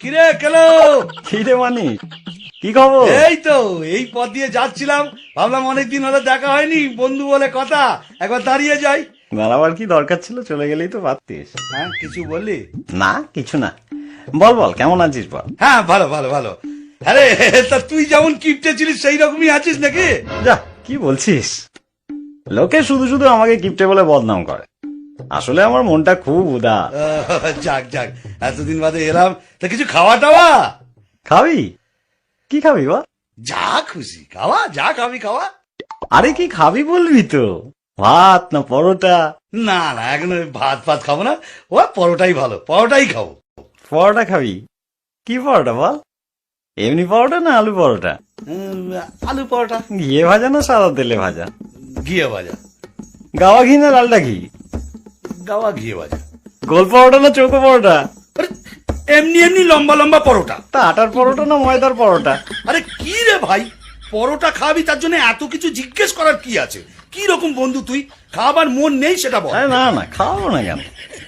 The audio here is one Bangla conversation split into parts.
কিরে কেলো? কি রে মানি? কি খবর? এই তো এই পথ দিয়ে যাচ্ছিলাম। ভাবলাম অনেকদিন হলো দেখা হয়নি বন্ধু বলে কথা। একবার দাঁড়িয়ে যাই। দাঁড়াবার কি দরকার ছিল? চলে গেলেই তো পারতিস। হ্যাঁ কিছু বললি? না কিছু না। বল বল কেমন আছিস বল? হ্যাঁ ভালো ভালো ভালো। আরে তা তুই যেমন কিপটে ছিলিস সেই রকমই আছিস নাকি? যা কি বলছিস? লোকে শুধু শুধু আমাকে কিপটে বলে বদনাম করে। আসলে আমার মনটা খুব আহ, যাক যাক এতদিন বাদে এলাম। তা কিছু খাওয়া টাওয়া? খাবি? কি খাবি বা? যা খুশি খাওয়া যা খাবি খাওয়া। আরে কি খাবি বলবি তো? ভাত না পরোটা? না না এখন ভাত ফাত খাব না। ও পরোটাই ভালো পরোটাই খাব। পরোটা খাবি? কি পরোটা বল? এমনি পরোটা না আলু পরোটা? আলু পরোটা। ঘিয়ে ভাজা না সাদা তেলে ভাজা? ঘিয়ে ভাজা। গাওয়া ঘি না লালটা ঘি? গাওয়া ঘিয়ে ভাজা গোল পরোটা না চৌকো পরোটা? এমনি এমনি লম্বা লম্বা পরোটা। তা আটার পরোটা না ময়দার পরোটা? আরে কি রে ভাই? পরোটা খাবি তার জন্য এত কিছু জিজ্ঞেস করার কি আছে? কি রকম বন্ধু তুই? খাবার মন নেই সেটা বল। না না খাওয়াবো না কেন?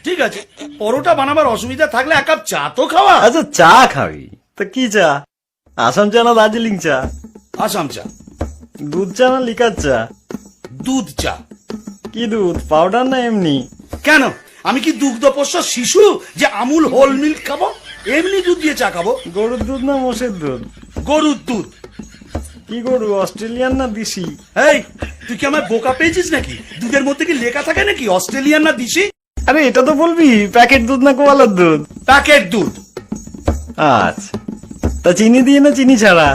ঠিক আছে পরোটা বানাবার অসুবিধা থাকলে এক কাপ চা তো খাওয়া। আচ্ছা চা খাবি? তা কি চা? আসাম চা না দার্জিলিং চা? আসাম চা। দুধ চা না লিকার চা? দুধ চা। কি দুধ পাউডার না এমনি? কেন? আমি কি দুগ্ধপোষ্য শিশু যে আমুল হোল মিল্ক খাব? এমনি দুধ দিয়ে চা খাব? গরুর দুধ না মোষের দুধ? গরুর দুধ। কি গরু অস্ট্রেলিয়ান না দিশি? এই তুই কি আমার বোকা পেয়েছিস নাকি? দুধের মধ্যে কি লেখা থাকে নাকি? অস্ট্রেলিয়ান না দিশি? আরে এটা তো বলবি প্যাকেট দুধ না কোয়ালার দুধ? প্যাকেট দুধ। আচ্ছা। তা চিনি দিয়ে না চিনি ছাড়া?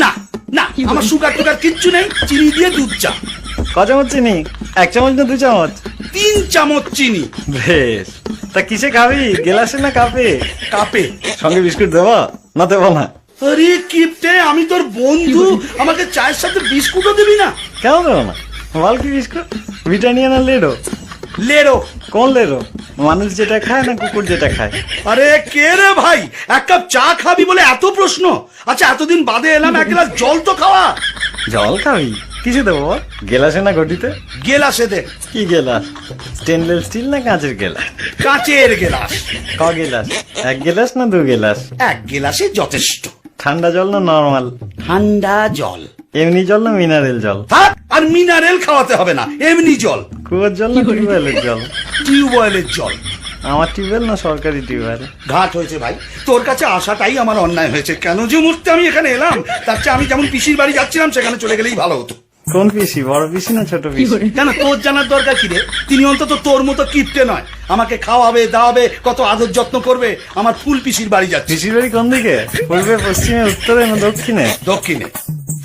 না না আমার সুগার টুগার কিচ্ছু নেই চিনি দিয়ে দুধ চা। ক চামচ চিনি? এক চামচ না দু চামচ? তিন চামচ চিনি। বেশ। তা কিসে খাবি? গেলাসে না কাপে? কাপে। সঙ্গে বিস্কুট দেবো? না দেবো না। আরে কিপটে আমি তোর বন্ধু। আমাকে চায়ের সাথে বিস্কুটও দিবি না। কেন দেবো না? বল কি বিস্কুট? ভিটানিয়ান না লেডো? লেরো। কোন লেডো মানুষ যেটা খায় না কুকুর যেটা খায়? আরে কে রে ভাই? এক কাপ চা খাবি বলে এত প্রশ্ন। আচ্ছা এতদিন বাদে এলাম এক গ্লাস জল তো খাওয়া। জল খাবি? কিছু দেবো গেলাসে না ঘটিতে? গেলাসে দে। কি গেলাস? স্টেনলেস স্টিল না কাঁচের গেলাস? কাঁচের গেলাস। ক গেলাস? এক গেলাস না দু গেলাস? এক গেলাসে যথেষ্ট। ঠান্ডা জল না নর্মাল? ঠান্ডা জল। এমনি জল না মিনারেল জল? থাক! আর মিনারেল খাওয়াতে হবে না এমনি জল। কুয়োর জল না টিউবওয়েলের জল? টিউবওয়েলের জল। আমার টিউবওয়েল না সরকারি টিউবওয়েল? ঘাট হয়েছে ভাই। তোর কাছে আসাটাই আমার অন্যায় হয়েছে। কেন যে মুহূর্তে আমি এখানে এলাম তার চেয়ে আমি যেমন পিসির বাড়ি যাচ্ছিলাম সেখানে চলে গেলেই ভালো হতো। কোন পিসি? বড় পিসি না ছোট পিসি? কেন তোর জানার দরকার কি রে? তিনি অন্তত তোর মতো কিপটে নয়। আমাকে খাওয়াবে দাওয়াবে কত আদর যত্ন করবে। আমার ফুল পিসির বাড়ি যাচ্ছে। পিসির বাড়ি কোন দিকে? পূর্বে পশ্চিমে উত্তরে না দক্ষিণে? দক্ষিণে।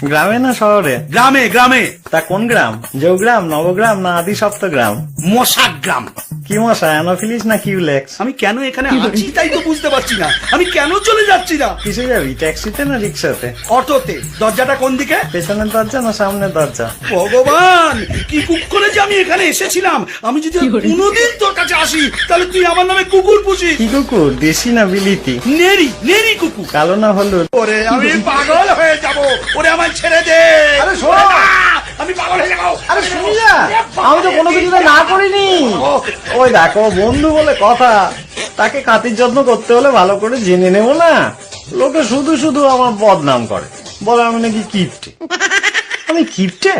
গ্রামে না শহরে? গ্রামে গ্রামে। তা কোন গ্রাম? জৌগ্রাম নবগ্রাম না আদি সপ্তগ্রাম মশাক গ্রাম কি মশা অ্যানোফিলিস না কিউলেক্স আমি কেন এখানে আছি তাই তো বুঝতে পারছি না। আমি কেন চলে যাচ্ছি না? কিসে যাবি ট্যাক্সিতে না রিক্সাতে? অটোতে। দরজাটা কোন দিকে? পেছনের দরজা না সামনের দরজা? ভগবান কি কুক করে যে আমি এখানে এসেছিলাম? আমি যদি কোনোদিন তোর কাছে আসি তাহলে তুই আমার নামে কুকুর পুষিস। কি কুকুর? দেশি না বিলিতি? নেরি নেরি কুকুর। কালো না হলুদ? ওরে আমি পাগল হয়ে যাব। ওরে আমার ছেড়ে দে। আরে শোন! আমি পাগল হয়ে যাব। আরে শুনি না আমি তো কোনো কিছুতে না করিনি। ওই দেখো বন্ধু বলে কথা। তাকে কাতির যত্ন করতে হলে ভালো করে জেনে নেব না। লোকে শুধু শুধু আমার বদনাম করে। বলে আমি নাকি কিপটে। আমি কিপটে?